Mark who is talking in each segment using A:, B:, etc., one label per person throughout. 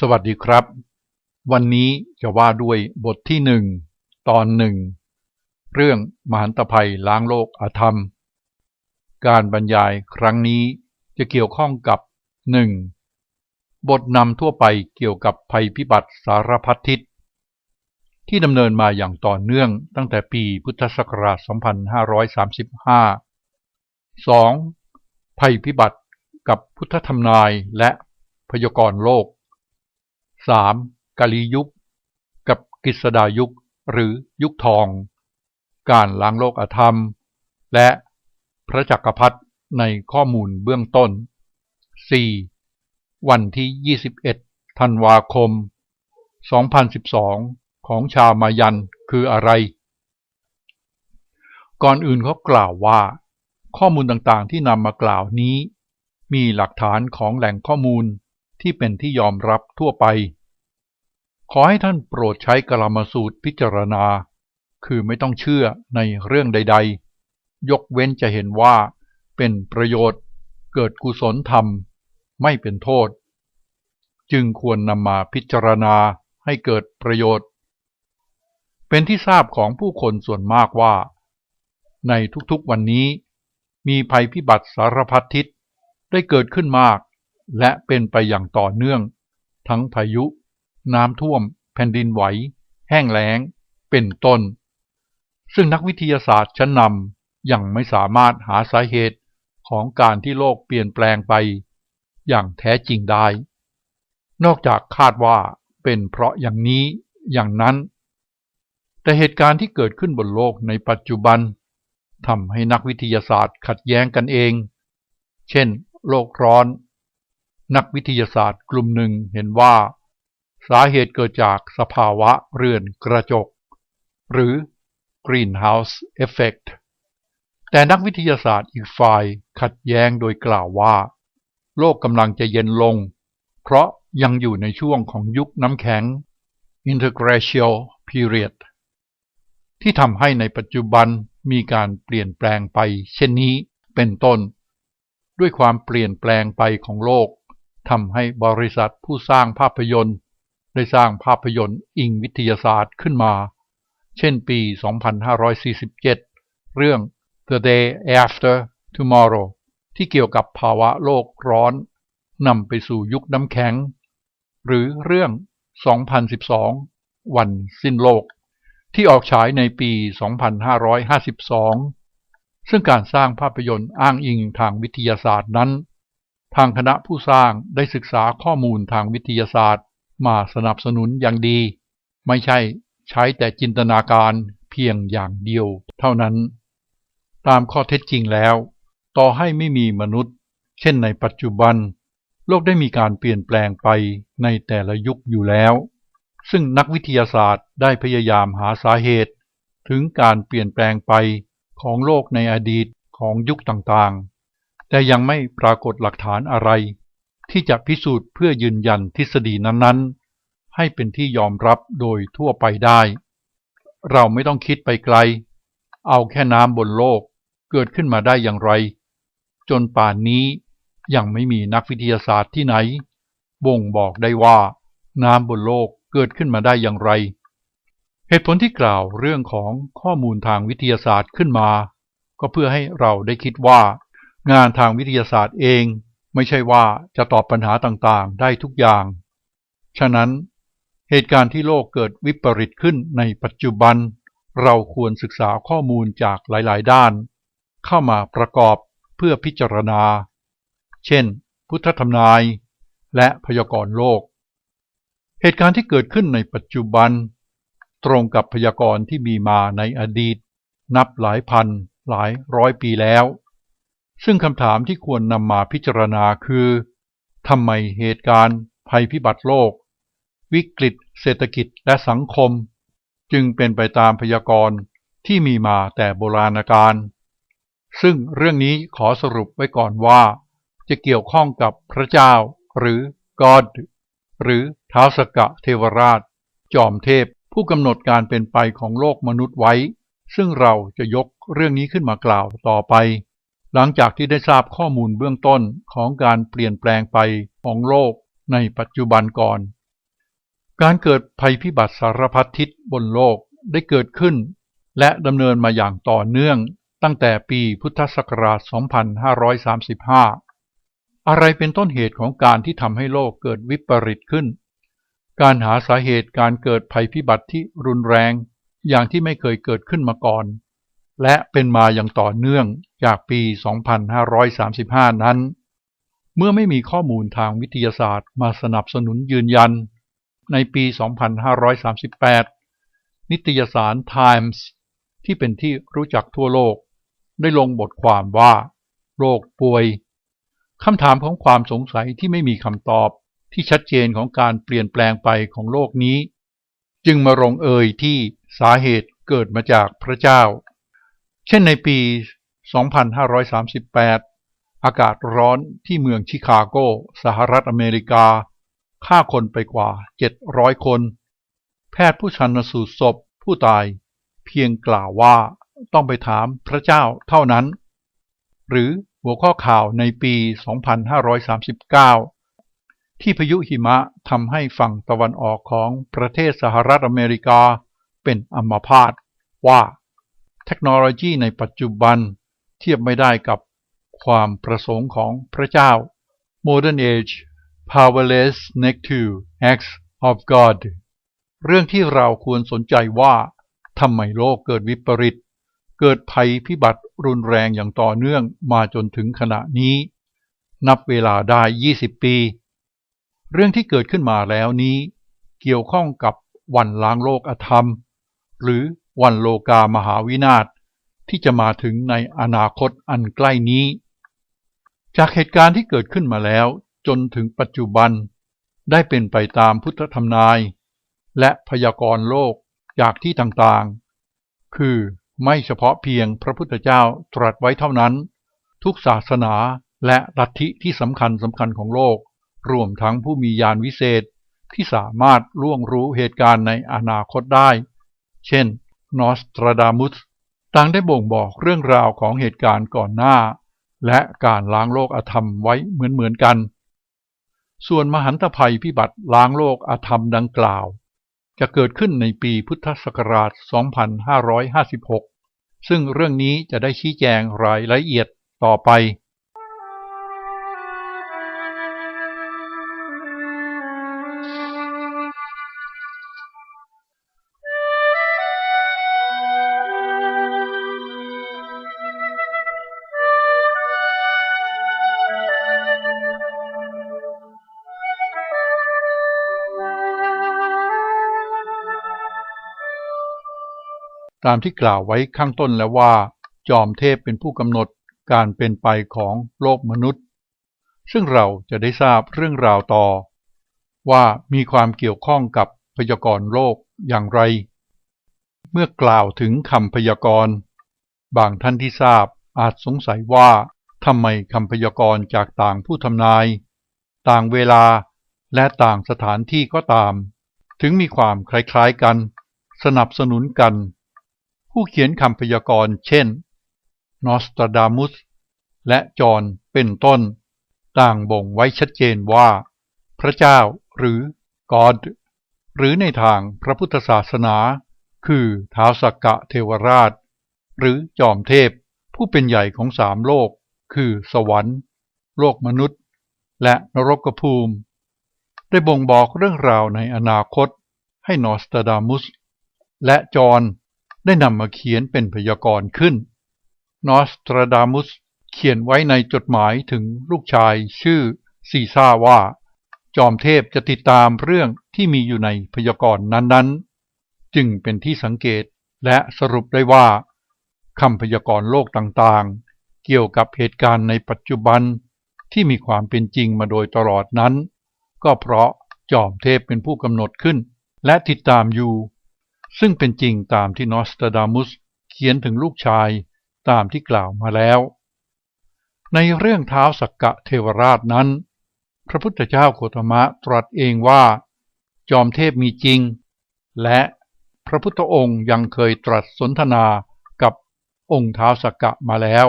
A: สวัสดีครับ วันนี้จะว่าด้วยบทที่หนึ่งตอนหนึ่งเรื่องมหันตภัยล้างโลกอาธรรม การบรรยายครั้งนี้จะเกี่ยวข้องกับ 1. บทนำทั่วไปเกี่ยวกับภัยพิบัติสารพัดทิศที่ดำเนินมาอย่างต่อเนื่องตั้งแต่ปีพุทธศักราช 2535 2. ภัยพิบัติกับพุทธธรรมนายและพยากรณ์โลก 3. กาลียุค กับกฤษดายุคหรือยุคทอง การล้างโลกอธรรม และพระจักรพรรดิในข้อมูลเบื้องต้น 4. วันที่ 21 ธันวาคม 2012 ของชาวมายันคืออะไร ก่อนอื่นเขากล่าวว่า ข้อมูลต่างๆที่นำมากล่าวนี้ มีหลักฐานของแหล่งข้อมูล ที่เป็นที่ยอมรับทั่วไป ขอให้ท่านโปรดใช้กลามาสูตรพิจารณา คือไม่ต้องเชื่อในเรื่องใด ๆ ยกเว้นจะเห็นว่าเป็นประโยชน์เกิดกุศลธรรม ไม่เป็นโทษ จึงควรนำมาพิจารณาให้เกิดประโยชน์ เป็นที่ทราบของผู้คนส่วนมากว่า ในทุกๆวันนี้มีภัยพิบัติสารพัดทิศได้เกิดขึ้นมาก และเป็นไปอย่างต่อเนื่อง ทั้งพายุ น้ำท่วม แผ่นดินไหว แห้งแล้ง เป็นต้น ซึ่งนักวิทยาศาสตร์ชั้นนำยังไม่สามารถหาสาเหตุของการที่โลกเปลี่ยนแปลงไป อย่างแท้จริงได้ นอกจากคาดว่าเป็นเพราะอย่างนี้อย่างนั้น แต่เหตุการณ์ที่เกิดขึ้นบนโลกในปัจจุบันทำให้นักวิทยาศาสตร์ขัดแย้งกันเอง เช่น โลกร้อน นักวิทยาศาสตร์กลุ่มหนึ่งเห็นว่า สาเหตุเกิดจากสภาวะเรือนกระจก หรือ greenhouse effect แต่นักวิทยาศาสตร์อีกฝ่ายขัดแย้งโดยกล่าวว่า โลกกำลังจะเย็นลง เพราะยังอยู่ในช่วงของยุคน้ำแข็ง interglacial period ที่ทำให้ในปัจจุบันมีการเปลี่ยนแปลงไปเช่นนี้เป็นต้น ด้วยความเปลี่ยนแปลงไปของโลก ทำให้บริษัทผู้สร้างภาพยนตร์ ได้สร้างภาพยนตร์อิงวิทยาศาสตร์ขึ้นมา เช่นปี 2547 เรื่อง The Day After Tomorrow ที่เกี่ยวกับภาวะโลกร้อนนำไปสู่ยุคน้ำแข็ง หรือเรื่อง 2012 วันสิ้นโลก ที่ออกฉายในปี 2552 ซึ่งการสร้างภาพยนตร์อ้างอิงทางวิทยาศาสตร์นั้น ทางคณะผู้สร้างได้ศึกษาข้อมูลทางวิทยาศาสตร์ มาสนับสนุนอย่างดี ไม่ใช่ใช้แต่จินตนาการเพียงอย่างเดียวเท่านั้น ตามข้อเท็จจริงแล้ว ต่อให้ไม่มีมนุษย์ เช่นในปัจจุบัน โลกได้มีการเปลี่ยนแปลงไปในแต่ละยุคอยู่แล้ว ซึ่งนักวิทยาศาสตร์ได้พยายามหาสาเหตุ ถึงการเปลี่ยนแปลงไปของโลกในอดีตของยุคต่างๆ แต่ยังไม่ปรากฏหลักฐานอะไร ที่จะพิสูจน์เพื่อยืนยันทฤษฎีนั้นๆ ให้เป็นที่ยอมรับโดยทั่วไปได้ เราไม่ต้องคิดไปไกล เอาแค่น้ำบนโลกเกิดขึ้นมาได้อย่างไร จนป่านนี้ยังไม่มีนักวิทยาศาสตร์ที่ไหน บ่งบอกได้ว่า น้ำบนโลกเกิดขึ้นมาได้อย่างไร เหตุผลที่กล่าวเรื่องของข้อมูลทางวิทยาศาสตร์ขึ้นมา ก็เพื่อให้เราได้คิดว่า งานทางวิทยาศาสตร์เองไม่ใช่ว่าจะตอบปัญหาต่างๆ ได้ทุกอย่าง ฉะนั้น เหตุการณ์ที่โลกเกิดวิปริตขึ้นในปัจจุบัน เราควรศึกษาข้อมูลจากหลายๆ ด้าน เข้ามาประกอบเพื่อพิจารณา เช่น พุทธธรรมนาย และพยากรณ์โลก เหตุการณ์ที่เกิดขึ้นในปัจจุบัน ตรงกับพยากรณ์ที่มีมาในอดีต นับหลายพันหลายร้อยปีแล้ว ซึ่งคำถามที่ควรนำมาพิจารณาคือทำไมเหตุการณ์ ภัยพิบัติโลก วิกฤต เศรษฐกิจและสังคม จึงเป็นไปตามพยากรณ์ที่มีมาแต่โบราณกาลซึ่งเรื่องนี้ขอสรุปไว้ก่อนว่า จะเกี่ยวข้องกับพระเจ้า หรือ God หรือท้าวสกะเทวราช จอมเทพผู้กำหนดการเป็นไปของโลกมนุษย์ไว้ ซึ่งเราจะยกเรื่องนี้ขึ้นมากล่าวต่อไป หลังจากที่ได้ทราบข้อมูลเบื้องต้นของการเปลี่ยนแปลงไปของโลกในปัจจุบันก่อน การเกิดภัยพิบัติสารพัดทิศบนโลกได้เกิดขึ้น และดำเนินมาอย่างต่อเนื่องตั้งแต่ปีพุทธศักราช 2535 อะไรเป็นต้นเหตุของการที่ทำให้โลกเกิดวิปริตขึ้น การหาสาเหตุการเกิดภัยพิบัติที่รุนแรงอย่างที่ไม่เคยเกิดขึ้นมาก่อน และเป็นมาอย่างต่อเนื่องจากปี 2535 นั้น เมื่อไม่มีข้อมูลทางวิทยาศาสตร์มาสนับสนุนยืนยัน ในปี 2538 นิตยสาร Times ที่เป็นที่รู้จักทั่วโลก ได้ลงบทความว่า โรคป่วยคำถามของความสงสัยที่ไม่มีคำตอบที่ชัดเจนของการเปลี่ยนแปลงไปของโลกนี้ จึงมาลงเอยที่สาเหตุเกิดมาจากพระเจ้า เช่นในปี 2538 อากาศร้อนที่เมืองชิคาโก สหรัฐอเมริกา ฆ่าคนไปกว่า 700 คน แพทย์ผู้ชันสูตรศพผู้ตายเพียงกล่าวว่าต้องไปถามพระเจ้าเท่านั้น หรือหัวข้อข่าวในปี 2539 ที่พายุหิมะทำให้ฝั่งตะวันออกของประเทศสหรัฐอเมริกาเป็นอัมพาตว่า เทคโนโลยีในปัจจุบันเทียบไม่ได้กับความประสงค์ของพระเจ้า Modern Age Powerless Next to Acts of God เรื่องที่เราควรสนใจว่าทำไมโลกเกิดวิปริต เกิดภัยพิบัติรุนแรงอย่างต่อเนื่องมาจนถึงขณะนี้ นับเวลาได้ 20 ปี เรื่องที่เกิดขึ้นมาแล้วนี้ เกี่ยวข้องกับวันล้างโลกอธรรม หรือ วันโลกามหาวินาศที่จะมาถึงในอนาคตอันใกล้นี้ จากเหตุการณ์ที่เกิดขึ้นมาแล้วจนถึงปัจจุบัน ได้เป็นไปตามพุทธธรรมนาย และพยากรณ์โลกจากที่ต่างๆ คือไม่เฉพาะเพียงพระพุทธเจ้าตรัสไว้เท่านั้น ทุกศาสนาและลัทธิที่สำคัญสำคัญของโลก รวมทั้งผู้มีญาณวิเศษที่สามารถล่วงรู้เหตุการณ์ในอนาคตได้ เช่น นอสตราดามุสต่างได้บ่งบอกเรื่องราวของเหตุการณ์ก่อนหน้า และการล้างโลกอธรรมไว้เหมือนๆกัน ส่วนมหันตภัยพิบัติล้างโลกอธรรมดังกล่าว จะเกิดขึ้นในปีพุทธศักราช 2556 ซึ่งเรื่องนี้จะได้ชี้แจงรายละเอียดต่อไป ตามที่กล่าวไว้ข้างต้นแล้วว่า จอมเทพเป็นผู้กำหนดการเป็นไปของโลกมนุษย์ ซึ่งเราจะได้ทราบเรื่องราวต่อ ว่ามีความเกี่ยวข้องกับพยากรณ์โลกอย่างไร เมื่อกล่าวถึงคำพยากรณ์ บางท่านที่ทราบอาจสงสัยว่าทำไมคำพยากรณ์จากต่างผู้ทำนาย ต่างเวลาและต่างสถานที่ก็ตาม ถึงมีความคล้ายๆกัน สนับสนุนกัน ผู้เขียนคำพยากรณ์เช่น นอสตราดามุส และจอห์นเป็นต้น ต่างบ่งไว้ชัดเจนว่า พระเจ้าหรือ God หรือในทางพระพุทธศาสนา คือท้าวสักกะเทวราช หรือจอมเทพผู้เป็นใหญ่ของสามโลก คือสวรรค์ โลกมนุษย์ และนรกภูมิ ได้บ่งบอกเรื่องราวในอนาคตให้นอสตราดามุส และจอห์น ได้นำมาเขียนเป็นพยากรณ์ขึ้น นอสตราดามุสเขียนไว้ในจดหมายถึงลูกชายชื่อซีซ่าว่า จอมเทพจะติดตามเรื่องที่มีอยู่ในพยากรณ์นั้นๆ จึงเป็นที่สังเกตและสรุปได้ว่าคำพยากรณ์โลกต่างๆ เกี่ยวกับเหตุการณ์ในปัจจุบันที่มีความเป็นจริงมาโดยตลอดนั้น ก็เพราะจอมเทพเป็นผู้กำหนดขึ้น และติดตามอยู่ ซึ่งเป็นจริงตามที่นอสตาดามุสเขียนถึงลูกชายตามที่กล่าวมาแล้ว ในเรื่องเท้าสักกะเทวราชนั้น พระพุทธเจ้าโคตมะตรัสเองว่า จอมเทพมีจริง และพระพุทธองค์ยังเคยตรัสสนทนากับองค์เท้าสักกะมาแล้ว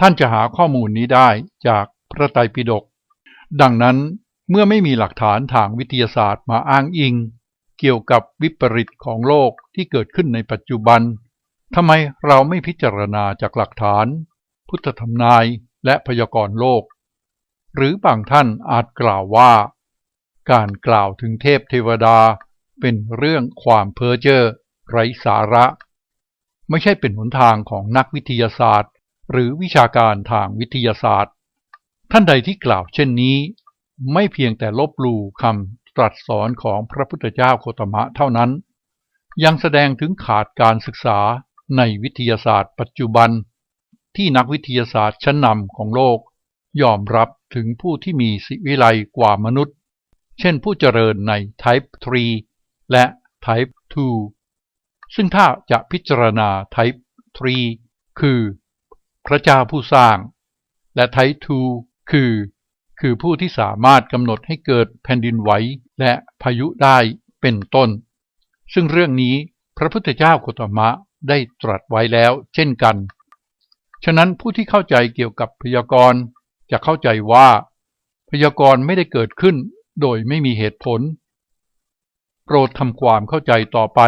A: ท่านจะหาข้อมูลนี้ได้จากพระไตรปิฎกดังนั้นเมื่อไม่มีหลักฐานทางวิทยาศาสตร์มาอ้างอิง เกี่ยวกับวิปริตของโลกที่เกิดขึ้นในปัจจุบันทำไมเราไม่พิจารณาจากหลักฐาน พุทธธรรมนายและพยากรณ์โลก หรือบางท่านอาจกล่าวว่า การกล่าวถึงเทพเทวดาเป็นเรื่องความเพ้อเจ้อไร้สาระ ไม่ใช่เป็นหนทางของนักวิทยาศาสตร์ หรือวิชาการทางวิทยาศาสตร์ ท่านใดที่กล่าวเช่นนี้ ไม่เพียงแต่ลบลู่คำ ตรัสสอนของพระพุทธเจ้าโคตมะเท่านั้น ยังแสดงถึงขาดการศึกษาในวิทยาศาสตร์ปัจจุบัน ที่นักวิทยาศาสตร์ชั้นนำของโลก ยอมรับถึงผู้ที่มีสิวิไลกว่ามนุษย์ เช่นผู้เจริญใน Type 3 และ Type 2 ซึ่งถ้าจะพิจารณา Type 3 คือ พระเจ้าผู้สร้าง และ Type 2 คือ คือผู้ที่สามารถกำหนดให้เกิดแผ่นดินไหว และพายุได้เป็นต้น ซึ่งเรื่องนี้พระพุทธเจ้าโคตมะได้ตรัสไว้แล้วเช่นกัน ฉะนั้นผู้ที่เข้าใจเกี่ยวกับพยากรณ์จะเข้าใจว่า พยากรณ์ไม่ได้เกิดขึ้นโดยไม่มีเหตุผล โปรดทำความเข้าใจต่อไป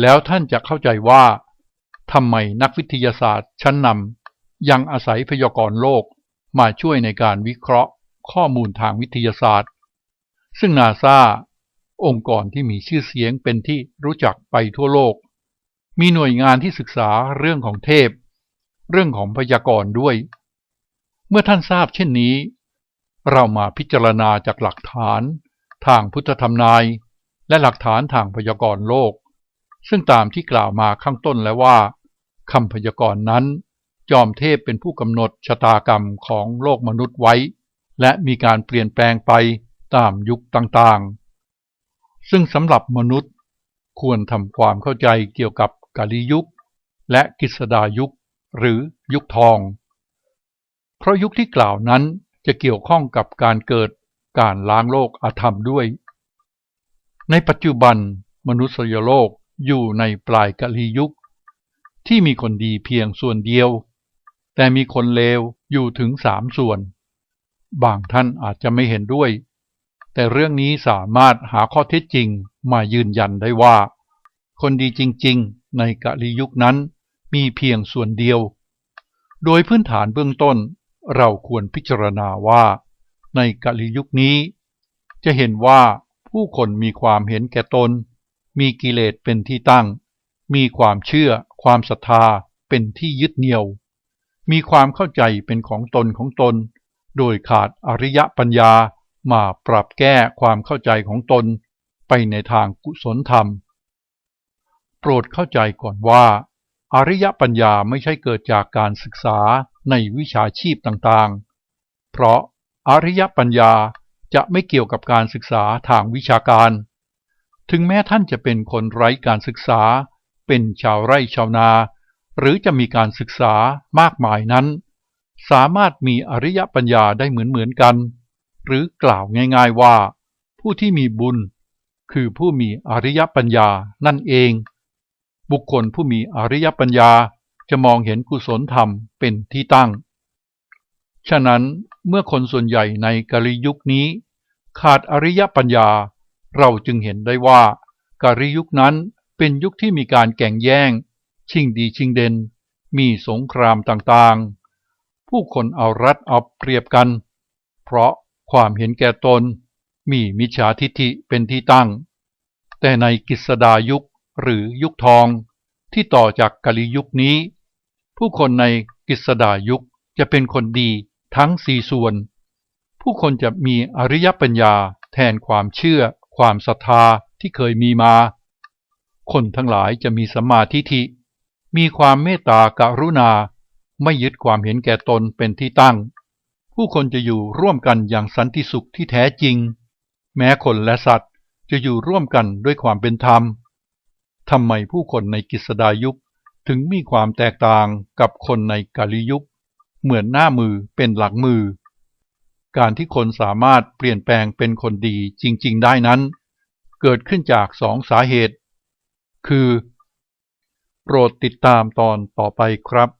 A: แล้วท่านจะเข้าใจว่าทำไมนักวิทยาศาสตร์ชั้นนำยังอาศัยพยากรณ์โลกมาช่วยในการวิเคราะห์ข้อมูลทางวิทยาศาสตร์ ซึ่งนาซาองค์กรที่มีชื่อเสียงเป็นที่รู้จักไปทั่วโลก มีหน่วยงานที่ศึกษาเรื่องของเทพ เรื่องของพยากรณ์ด้วย เมื่อท่านทราบเช่นนี้ เรามาพิจารณาจากหลักฐาน ทางพุทธธรรมนาย และหลักฐานทางพยากรณ์โลก ซึ่งตามที่กล่าวมาข้างต้นแล้วว่าคำพยากรณ์นั้น จอมเทพเป็นผู้กำหนดชะตากรรมของโลกมนุษย์ไว้ และมีการเปลี่ยนแปลงไป ตามยุคต่างๆ ซึ่งสำหรับมนุษย์ควรทำความเข้าใจเกี่ยวกับกาลียุค และกิสดายุคหรือยุคทอง เพราะยุคที่กล่าวนั้นจะเกี่ยวข้องกับการเกิดการล้างโลกอาธรรมด้วย ในปัจจุบันมนุษยโลกอยู่ในปลายกาลียุค ที่มีคนดีเพียงส่วนเดียว แต่มีคนเลวอยู่ถึงสามส่วน บางท่านอาจจะไม่เห็นด้วย แต่เรื่องนี้สามารถหาข้อเท็จจริงมายืนยันได้ว่า คนดีจริงๆ ในกะลียุคนั้นมีเพียงส่วนเดียว โดยพื้นฐานเบื้องต้นเราควรพิจารณาว่า ในกะลียุคนี้ จะเห็นว่าผู้คนมีความเห็นแก่ตน มีกิเลสเป็นที่ตั้ง มีความเชื่อ ความศรัทธาเป็นที่ยึดเหนี่ยว มีความเข้าใจเป็นของตนของตน โดยขาดอริยปัญญา มาปรับแก้ความเข้าใจของตนไปในทางกุศลธรรม โปรดเข้าใจก่อนว่า อริยปัญญาไม่ใช่เกิดจากการศึกษาในวิชาชีพต่างๆ เพราะอริยปัญญาจะไม่เกี่ยวกับการศึกษาทางวิชาการ ถึงแม้ท่านจะเป็นคนไร้การศึกษา เป็นชาวไร่ชาวนา หรือจะมีการศึกษามากมายนั้น สามารถมีอริยปัญญาได้เหมือนๆกัน หรือกล่าวง่ายๆว่า ผู้ที่มีบุญ คือผู้มีอริยปัญญานั่นเอง บุคคลผู้มีอริยปัญญาจะมองเห็นกุศลธรรมเป็นที่ตั้ง ฉะนั้นเมื่อคนส่วนใหญ่ในกาลยุคนี้ ขาดอริยปัญญา เราจึงเห็นได้ว่ากาลยุคนั้นเป็นยุคที่มีการแก่งแย่ง ชิงดีชิงเด่นมีสงครามต่างๆ ผู้คนเอารัดเอาเปรียบกัน เพราะ ความเห็นแก่ตน มีมิจฉาทิฐิเป็นที่ตั้ง แต่ในกิสดายุคหรือยุคทองที่ต่อจากกาลียุคนี้ ผู้คนในกิสดายุคจะเป็นคนดีทั้งสี่ส่วน ผู้คนจะมีอริยปัญญาแทนความเชื่อ ความศรัทธาที่เคยมีมา คนทั้งหลายจะมีสมาธิิมีความเมตตากรุณา ไม่ยึดความเห็นแก่ตนเป็นที่ตั้ง ผู้คนจะอยู่ร่วมกันอย่างสันติสุขที่แท้จริง แม้คนและสัตว์จะอยู่ร่วมกันด้วยความเป็นธรรมทำไมผู้คนในกิสดายุคถึงมีความแตกต่างกับคนในกาลิยุค เหมือนหน้ามือเป็นหลังมือ การที่คนสามารถเปลี่ยนแปลงเป็นคนดีจริง ๆ ได้นั้น เกิดขึ้นจากสองสาเหตุ คือ โปรดติดตามตอนต่อไปครับ